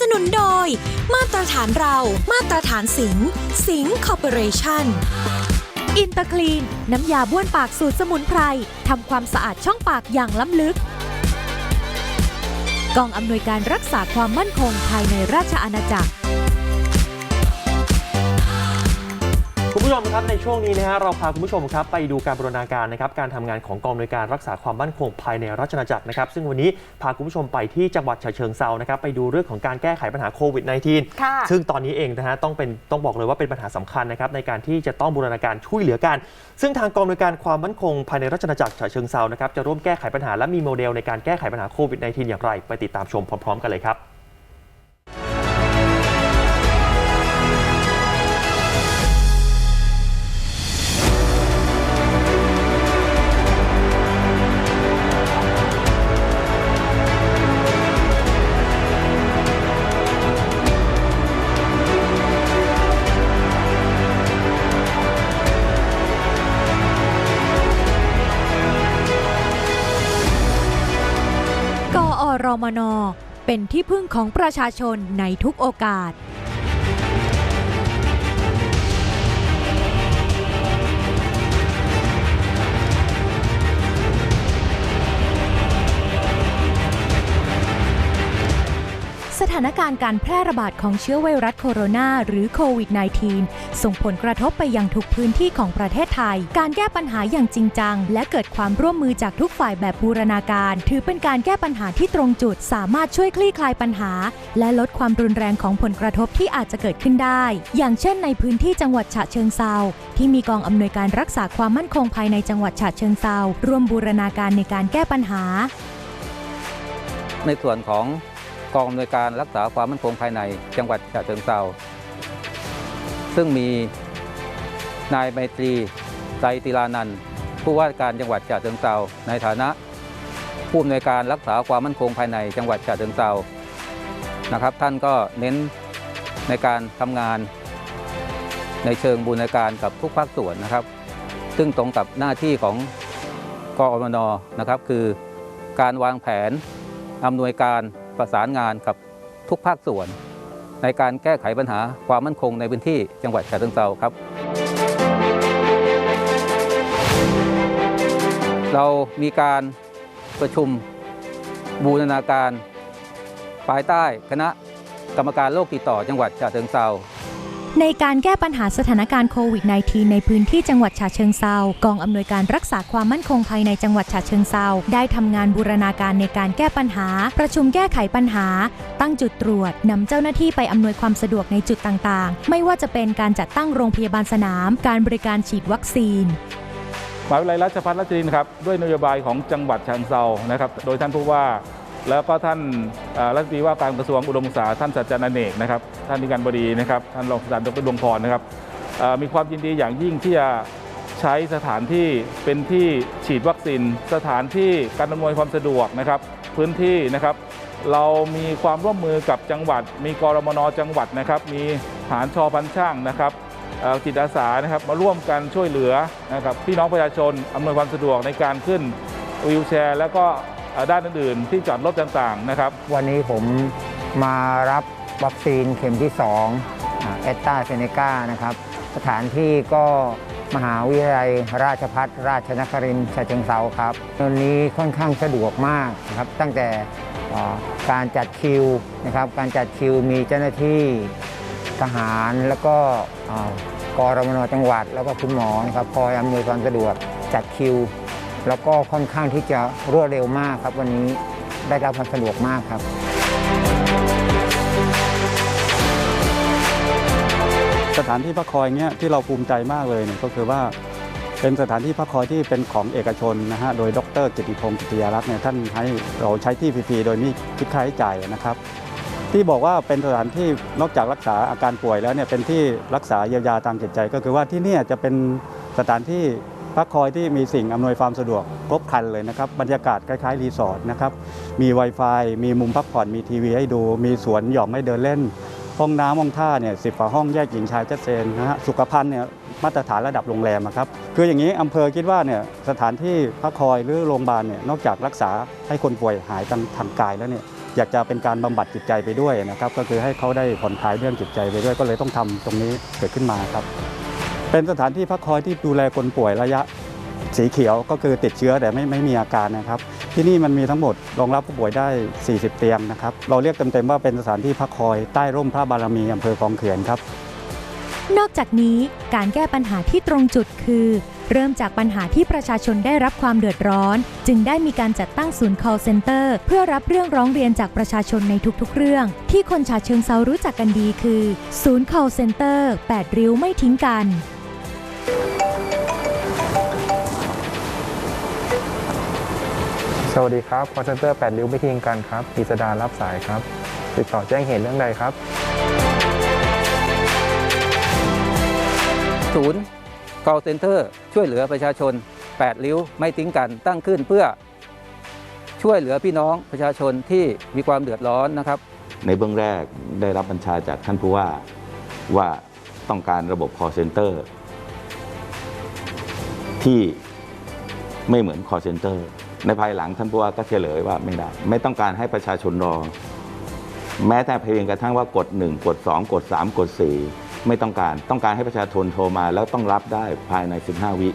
สนุนโดย มาตรฐานเรา มาตรฐานสิง สิงคอร์ปอเรชั่นอินเตอร์คลีน น้ำยาบ้วนปากสูตรสมุนไพรทำความสะอาดช่องปากอย่างล้ำลึก กองอำนวยการรักษาความมั่นคงภายในราชอาณาจักร ผู้ชมครับในช่วงนี้นะฮะเราพาคุณผู้ชมครับไปดูการบรณาการนะครับการทำงานของกองอำนวยการรักษาความมั่นคงภายในราชอาณาจักรนะครับซึ่งวันนี้พาคุณผู้ชมไปที่จังหวัดฉะเชิงเซานะครับไปดูเรื่องของการแก้ไขปัญหาโควิด -19 ค่ะซึ่งตอนนี้เองนะฮะต้องเป็นต้องบอกเลยว่าเป็นปัญหาสำคัญนะครับในการที่จะต้องบูรณาการช่วยเหลือกัน ซึ่งทางกองอำนวยการความมั่นคงภายในราชอาณาจักรฉะเชิงเซานะครับจะร่วมแก้ไขปัญหาและมีโมเดลในการแก้ไขปัญหาโควิด -19 อย่างไร ไปติดตามชมพร้อม ๆ กันเลยครับ มน เป็นที่พึ่งของประชาชนในทุกโอกาส ถานการณ์การแพร่ระบาดของเชื้อไวรัสโคโรนาหรือโควิด -19 ส่งผลกระทบไปยังทุกพื้นที่ของประเทศไทย การแก้ปัญหาอย่างจริงจัง และเกิดความร่วมมือจากทุกฝ่ายแบบบูรณาการ ถือเป็นการแก้ปัญหาที่ตรงจุด สามารถช่วยคลี่คลายปัญหา และลดความรุนแรงของผลกระทบที่อาจจะเกิดขึ้นได้ อย่างเช่น ในพื้นที่จังหวัดฉะเชิงเซาที่มีกองอำนวยการรักษาความมั่นคงภายในจังหวัดฉะเชิงเซาร่วมบูรณาการในการแก้ปัญหา ในส่วนของ กองอำนวยการรักษาความมั่นคงภายในจังหวัดฉะเชิงเทราซึ่งมีนายไมตรีไตรติลานันท์ผู้ว่าการจังหวัดฉะเชิงเทราในฐานะ ผู้อำนวยการรักษาความมั่นคงภายในจังหวัดฉะเชิงเทรานะครับ ท่านก็เน้นในการทำงานในเชิงบูรณาการกับทุกภาคส่วนนะครับ ซึ่งตรงกับหน้าที่ของกอมนนะครับ คือการวางแผนอำนวยการ ประสานงานกับทุกภาคส่วน ในการแก้ไขปัญหาความมั่นคงในพื้นที่จังหวัดฉะเชิงเทราครับ เรามีการประชุมบูรณาการ ภายใต้คณะกรรมการโรคติดต่อจังหวัดฉะเชิงเทรา ในการแก้ปัญหาสถานการณ์โควิด -19 ในพื้นที่จังหวัดฉะเชิงเซากองอำนวยการรักษาความมั่นคงภายในจังหวัดฉะเชิงเซาได้ทำงานบูรณาการในการแก้ปัญหา ประชุมแก้ไขปัญหา ตั้งจุดตรวจนำเจ้าหน้าที่ไปอำนวยความสะดวกในจุดต่างๆ ไม่ว่าจะเป็นการจัดตั้งโรงพยาบาลสนาม การบริการฉีดวัคซีนมหาวิทยาลัยราชภัฏราชดินครับด้วยนโยบายของจังหวัดฉะเชิงเซานะครับโดยท่านผู้ว่า แล้วก็ท่านรัฐมนตรีว่าการกระทรวงอุดมศึกษาท่านสัจจานาเนกนะครับท่านนิการบดีนะครับท่านรองศาสตราจารย์ดรดวงพรนะครับมีความยินดีอย่างยิ่งที่จะใช้สถานที่เป็นที่ฉีดวัคซีนสถานที่การอำนวยความสะดวกนะครับ พื้นที่นะครับ เรามีความร่วมมือกับจังหวัด มีกรมนจังหวัดนะครับ มีฐานชอพันช่างนะครับจิตอาสานะครับมาร่วมกันช่วยเหลือนะครับพี่น้องประชาชนอำนวยความสะดวกในการขึ้นวีลแชร์ แล้วก็ ด้านอื่นๆ ที่จอดรถต่างๆนะครับ วันนี้ผมมารับวัคซีนเข็มที่2แอตตาเซเนกานะครับ สถานที่ก็มหาวิทยาลัยราชพัฒราชนครินทร์ฉะเชิงเซาครับวันนี้ค่อนข้างสะดวกมากนะครับ ตั้งแต่การจัดคิวนะครับ การจัดคิวมีเจ้าหน้าที่ทหารแล้วก็เอ่อกรมนจังหวัด แล้วก็คุณหมอนะครับคอยอำนวยความสะดวกจัดคิว แล้วก็ค่อนข้างที่จะรวดเร็วมากครับ วันนี้ได้รับความสะดวกมากครับ สถานที่พักคอยเนี่ยที่เราภูมิใจมากเลยเนี่ยก็คือว่าเป็นสถานที่พักคอยที่เป็นของเอกชนนะฮะ โดยดรกิติพงศ์กิติยารักษ์เนี่ยท่านให้เราใช้ที่ฟรีๆโดยไม่คิดค่าใช้จ่ายนะครับ ที่บอกว่าเป็นสถานที่นอกจากรักษาอาการป่วยแล้วเนี่ยเป็นที่รักษาเยียวยาทางจิตใจ ก็คือว่าที่นี่จะเป็นสถานที่ พักคอยที่มีสิ่งอำนวยความสะดวกครบครันเลยนะครับ บรรยากาศคล้ายๆรีสอร์ทนะครับ มี Wi-Fi มีมุมพักผ่อนมีทีวีให้ดู มีสวนหย่อมให้เดินเล่น ห้องน้ำห้องท่าเนี่ยสิบกว่าห้องแยกหญิงชายชัดเจนนะฮะสุขภัณฑ์เนี่ยมาตรฐานระดับโรงแรมครับคืออย่างนี้อำเภอคิดว่าเนี่ยสถานที่พักคอยหรือโรงพยาบาลเนี่ยนอกจากรักษาให้คนป่วยหายทางทางกายแล้วเนี่ยอยากจะเป็นการบำบัดจิตใจไปด้วยนะครับก็คือให้เขาได้ผ่อนคลายเรื่องจิตใจไปด้วยก็เลยต้องทำตรงนี้เกิดขึ้นมาครับ เป็นสถานที่พักคอยที่ดูแลคนป่วยระยะสีเขียวก็คือติดเชื้อแต่ไม่ไม่มีอาการนะครับ ที่นี่มันมีทั้งหมดรองรับผู้ป่วยได้ 40 เตียงนะครับ เราเรียกเต็มๆว่าเป็นสถานที่พักคอยใต้ร่มพระบารมีอำเภอคลองเขื่อนครับ นอกจากนี้การแก้ปัญหาที่ตรงจุดคือ เริ่มจากปัญหาที่ประชาชนได้รับความเดือดร้อน จึงได้มีการจัดตั้งศูนย์ call center เพื่อรับเรื่องร้องเรียนจากประชาชนในทุกๆ เรื่อง ที่คนฉะเชิงเซารู้จักกันดีคือ ศูนย์ call center 8 ริ้วไม่ทิ้งกัน สวัสดีครับคอนเซนเตอร์8ริ้วไม่ทิ้งกันครับกิษดารับสายครับ ติดต่อแจ้งเหตุเรื่องใดครับ ศูนย์ call center ช่วยเหลือประชาชน 8 ริ้วไม่ทิ้งกันตั้งขึ้นเพื่อช่วยเหลือพี่น้องประชาชนที่มีความเดือดร้อนนะครับ ในเบื้องแรกได้รับบัญชาจากท่านผู้ว่าว่าต้องการระบบ call center ที่ไม่เหมือน call center ในภายหลังท่านผู้ว่าก็เฉลยว่าไม่ได้ ไม่ต้องการให้ประชาชนรอ แม้แต่เพียงกระทั่งว่ากด 1 กด 2 กด 3 กด 4 ไม่ต้องการต้องการให้ประชาชนโทรมา แล้วต้องรับได้ภายใน 15 วิ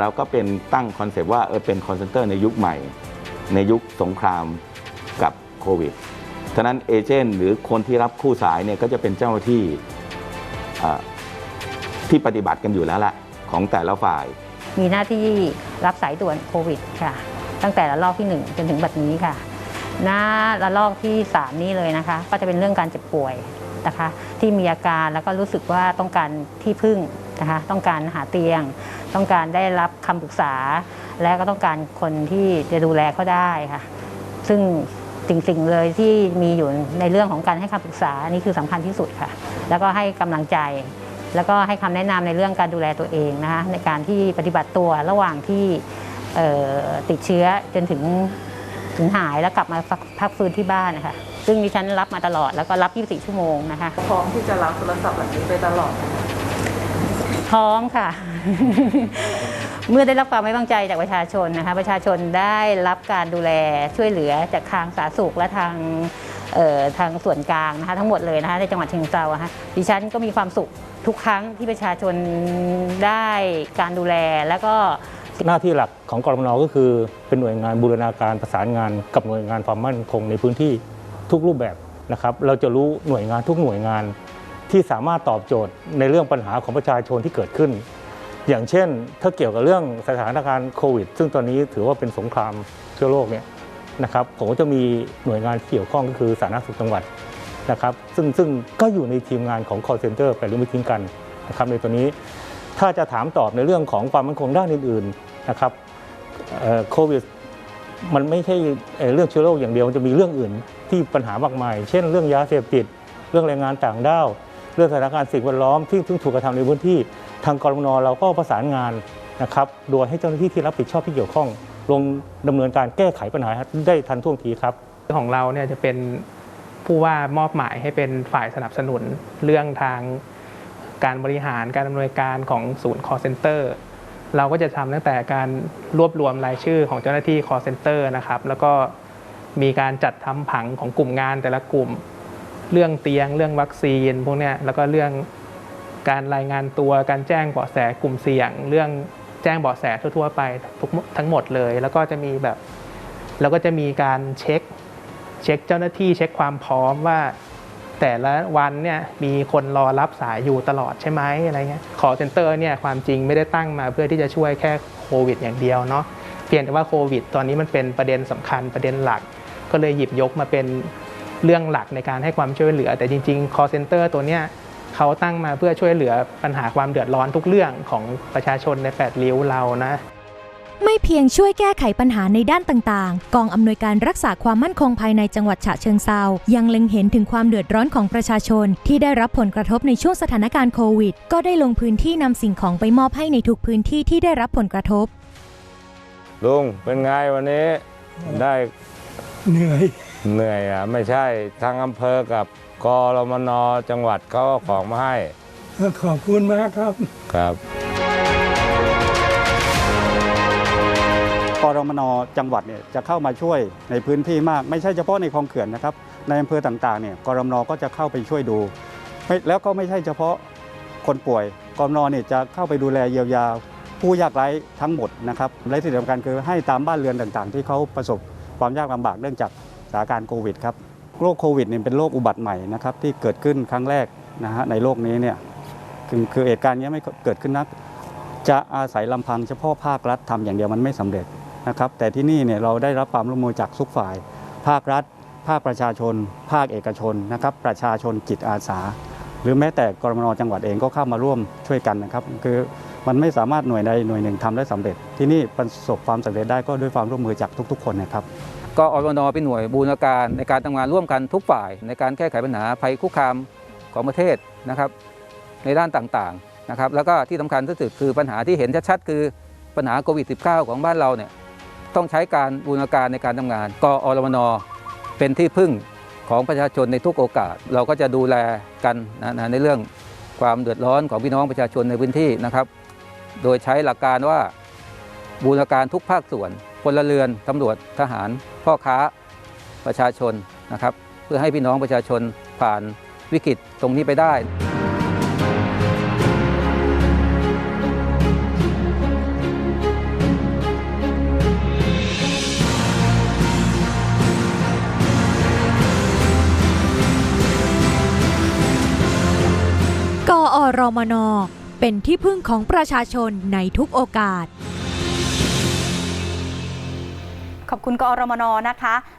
เราก็เป็นตั้งคอนเซปต์ว่าเออเป็น call center ในยุคใหม่ ในยุคสงครามกับโควิดฉะนั้นเอเจนต์หรือคนที่รับคู่สายเนี่ยก็จะเป็นเจ้าหน้าที่ที่ปฏิบัติกันอยู่แล้วละของแต่ละฝ่าย มีหน้าที่รับสายด่วนโควิดค่ะ ตั้งแต่ระลอกที่ 1 จนถึงบัดนี้ค่ะ หน้าระลอกที่ 3 นี้เลยนะคะ ก็จะเป็นเรื่องการเจ็บป่วยนะคะ ที่มีอาการแล้วก็รู้สึกว่าต้องการที่พึ่งนะคะ ต้องการหาเตียง ต้องการได้รับคำปรึกษา และก็ต้องการคนที่จะดูแลเขาได้ค่ะ ซึ่งสิ่งๆเลยที่มีอยู่ในเรื่องของการให้คำปรึกษานี่คือสำคัญที่สุดค่ะ แล้วก็ให้กำลังใจ แล้วก็ให้คำแนะนำในเรื่องการดูแลตัวเองนะคะในการที่ปฏิบัติตัวระหว่างที่เอ่อติดเชื้อจนถึงถึงหายแล้วกลับมาพักพักฟื้นที่บ้านนะคะซึ่งดิฉันรับมาตลอดแล้วก็รับ 24 ชั่วโมงนะคะพร้อมที่จะรับโทรศัพท์แบบนี้ไปตลอด พร้อมค่ะ เมื่อได้รับความไว้วางใจจากประชาชนนะคะประชาชนได้รับการดูแลช่วยเหลือจากทางสาธารณสุขและทางเอ่อ ทางส่วนกลางนะคะทั้งหมดเลยนะคะในจังหวัดเชียงเทราอะคะดิฉันก็มีความสุขทุกครั้งที่ประชาชนได้การดูแลแล้วก็หน้าที่หลักของกรมนก็คือเป็นหน่วยงานบูรณาการประสานงานกับหน่วยงานความมั่นคงในพื้นที่ทุกรูปแบบนะครับ เราจะรู้หน่วยงานทุกหน่วยงานที่สามารถตอบโจทย์ในเรื่องปัญหาของประชาชนที่เกิดขึ้น อย่างเช่น ถ้าเกี่ยวกับเรื่องสถานการณ์โควิด ซึ่งตอนนี้ถือว่าเป็นสงครามเชื้อโรคเนี่ย นะครับผมก็จะมีหน่วยงานเกี่ยวข้องก็คือสาธารณสุขจังหวัดนะครับซึ่งซึ่งก็อยู่ในทีมงานของ call center ไปรู้ไม่ทิ้งกันนะครับในตัวนี้ถ้าจะถามตอบในเรื่องของความมั่นคงด้านอื่นๆนะครับโควิดมันไม่ใช่เรื่องเชื้อโรคอย่างเดียวมันจะมีเรื่องอื่นที่ปัญหามากมาย เช่นเรื่องยาเสพติด เรื่องแรงงานต่างด้าว เรื่องสถานการณ์สิ่งแวดล้อมที่ที่ถูกกระทำในพื้นที่ทางกรมนเราก็ประสานงานนะครับโดยให้เจ้าหน้าที่ที่รับผิดชอบที่เกี่ยวข้อง ลงดำเนินการแก้ไขปัญหาได้ทันท่วงทีครับ ของเราเนี่ยจะเป็นผู้ว่ามอบหมายให้เป็นฝ่ายสนับสนุนเรื่องทางการบริหารการดำเนินการของศูนย์ call center เราก็จะทำตั้งแต่การรวบรวมรายชื่อของเจ้าหน้าที่ call center นะครับ แล้วก็มีการจัดทำผังของกลุ่มงานแต่ละกลุ่ม เรื่องเตียง เรื่องวัคซีนพวกนี้แล้วก็เรื่องการรายงานตัวการแจ้งเบาะแสกลุ่มเสี่ยง เรื่อง จ้งเบาะแสทั่ว ๆ ไปทุกทั้งหมดเลย แล้วก็จะมีแบบ แล้วก็จะมีการเช็ค เช็คเจ้าหน้าที่เช็คความพร้อมว่า แต่ละวันเนี่ยมีคนรอรับสายอยู่ตลอดใช่ไหมอะไรเงี้ย call center เนี่ยความจริงไม่ได้ตั้งมาเพื่อที่จะช่วยแค่โควิด อย่างเดียวเนาะเพียงแต่ว่าโควิด ตอนนี้มันเป็นประเด็นสำคัญประเด็นหลัก ก็เลยหยิบยกมาเป็นเรื่องหลักในการให้ความช่วยเหลือ แต่จริงๆ call center ตัวเนี้ย เขาตั้งมาเพื่อช่วยเหลือปัญหาความเดือดร้อนทุกเรื่องของประชาชนในแปดริ้วเรานะไม่เพียงช่วยแก้ไขปัญหาในด้านต่างๆ กองอำนวยการรักษาความมั่นคงภายในจังหวัดฉะเชิงเซา ยังเล็งเห็นถึงความเดือดร้อนของประชาชน ที่ได้รับผลกระทบในช่วงสถานการณ์โควิด ก็ได้ลงพื้นที่นำสิ่งของไปมอบให้ในทุกพื้นที่ที่ได้รับผลกระทบ ลุงเป็นไงวันนี้ได้เหนื่อย เหนื่อยอะไม่ใช่ทางอำเภอกับ กรมนจังหวัดเขาเอาของมาให้ ขอบคุณมากครับ ครับ กรมนจังหวัดเนี่ยจะเข้ามาช่วยในพื้นที่มาก ไม่ใช่เฉพาะในคลองเขื่อนนะครับ ในอำเภอต่างๆเนี่ยกรมนก็จะเข้าไปช่วยดูไม่แล้วก็ไม่ใช่เฉพาะคนป่วยกรมนเนี่ยจะเข้าไปดูแลเยียวยาผู้ยากไร้ทั้งหมดนะครับและที่สำคัญคือให้ตามบ้านเรือนต่างๆ ที่เขาประสบความยากลำบากเนื่องจากสถานการณ์โควิดครับ โรคโควิดเนี่ยเป็นโรคอุบัติใหม่นะครับที่เกิดขึ้นครั้งแรกนะฮะในโลกนี้เนี่ยคือคือเหตุการณ์นี้ไม่เกิดขึ้นนัก จะอาศัยลำพังเฉพาะภาครัฐทำอย่างเดียวมันไม่สำเร็จนะครับแต่ที่นี่เนี่ยเราได้รับความร่วมมือจากทุกฝ่าย ภาครัฐ ภาคประชาชน ภาคเอกชนนะครับประชาชนจิตอาสา หรือแม้แต่กรมนจังหวัดเองก็เข้ามาร่วมช่วยกันนะครับคือมันไม่สามารถหน่วยใดหน่วยหนึ่งทำได้สำเร็จ ที่นี่ประสบความสำเร็จได้ก็ด้วยความร่วมมือจากทุก ๆ คนนะครับ กอรนเป็นหน่วยบูรณาการในการทำงานร่วมกันทุกฝ่าย ในการแก้ไขปัญหาภัยคุกคามของประเทศนะครับในด้านต่างๆนะครับแล้วก็ที่สำคัญที่สุดคือปัญหาที่เห็นชัดๆคือปัญหาโควิด -19 ของบ้านเราเนี่ยต้องใช้การบูรณาการในการทำงานกอรมนเป็นที่พึ่งของประชาชนในทุกโอกาส เราก็จะดูแลกันนะนะในเรื่องความเดือดร้อนของพี่น้องประชาชนในพื้นที่นะครับ โดยใช้หลักการว่าบูรณาการทุกภาคส่วน พลเรือนตำรวจทหาร พ่อค้าประชาชนนะครับ เพื่อให้พี่น้องประชาชนผ่านวิกฤตตรงนี้ไปได้กอรมน เป็นที่พึ่งของประชาชนในทุกโอกาส ขอบคุณกอรมนนะคะ